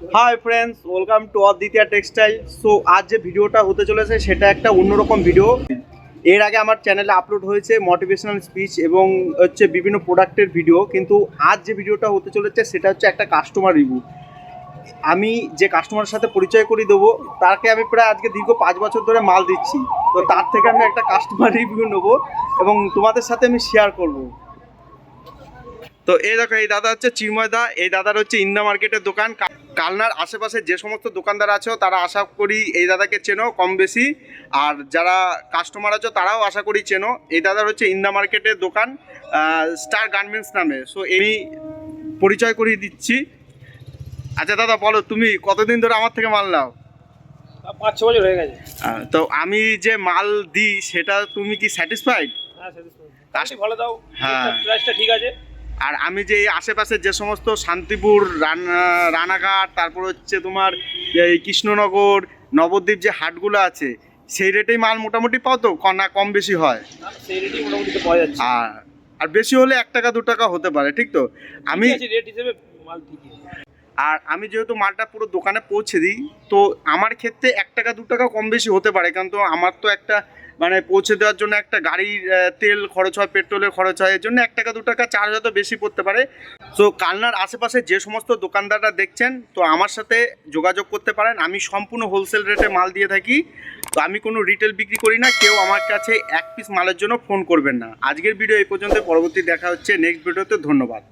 High friends welcome to অদ্বিতীয়া textile so আজ যে ভিডিওটা হতে চলেছে, সেটা একটা অন্যরকম ভিডিও এর আগে আমার চ্যানেলে আপলোড হয়েছে মোটিভেশনাল স্পিচ এবং হচ্ছে বিভিন্ন প্রোডাক্টের ভিডিও কিন্তু আজ যে ভিডিওটা হতে চলেছে, সেটা হচ্ছে একটা কাস্টমার রিভিউ আমি যে কাস্টমারের সাথে পরিচয় করে দেবো তাকে আমি প্রায় আজকে দীর্ঘ পাঁচ বছর ধরে মাল দিচ্ছি। তো তার থেকে আমি একটা কাস্টমার রিভিউ নেব এবং তোমাদের সাথে আমি শেয়ার করব। তো এই দেখো, এই দাদা হচ্ছে চিন্ময় দা, এই দাদার হচ্ছে ইন্দা মার্কেটের দোকান। কালনার আশেপাশে যে সমস্ত দোকানদার আছো তারা আশা করি এই দাদাকে চেনো কম বেশি। আর যারা কাস্টমার আছো তারাও আশা করি চেনো। এই দাদার হচ্ছে ইন্দা মার্কেটের দোকান স্টার গার্মেন্টস নামে। সো এই পরিচয় করিয়ে দিচ্ছি। আচ্ছা দাদা বলো তুমি কতদিন ধরে আমার থেকে মাল নাও? পাঁচ ছ বছর হয়ে গেছে। তো আমি যে মাল দিই সেটা তুমি কি স্যাটিসফাইড হ্যাঁ সাথে ভালো দাও হ্যাঁ। প্রাইসটা ঠিক আছে। আর আমি যে আশেপাশে যে সমস্ত শান্তিপুর রানা- রানাঘাট তারপর হচ্ছে তোমার এই কৃষ্ণনগর নবদ্বীপ যে হাটগুলো আছে সেই রেটেই মাল মোটামুটি পাও তো? না কম বেশি হয়? না, সেই রেটই মোটামুটি তো পাওয়া যাচ্ছে। আর আর বেশি হলে এক টাকা দু টাকা হতে পারে ঠিক তো? আমি আমি রেট হিসেবে মাল ঠিকই। আর আমি যেহেতু মালটা পুরো দোকানে পৌঁছে দিই, তো আমার ক্ষেত্রে এক টাকা, দু টাকা কম বেশি হতে পারে। কারণ তো আমার তো একটা মানে পৌঁছে দেওয়ার জন্য একটা গাড়ির তেল খরচ হয়, পেট্রোলের খরচ হয়, এর জন্য এক টাকা, দু টাকা চার্জ হয়তো বেশি পড়তে পারে। তো কালনার আশেপাশে যে সমস্ত দোকানদাররা দেখছেন, তো আমার সাথে যোগাযোগ করতে পারেন। আমি সম্পূর্ণ হোলসেল রেটে মাল দিয়ে থাকি। তো আমি কোনো রিটেল বিক্রি করি না, কেউ আমার কাছে এক পিস মালের জন্য ফোন করবেন না। আজকের ভিডিও এই পর্যন্ত পরবর্তী দেখা হচ্ছে নেক্সট ভিডিওতে ধন্যবাদ।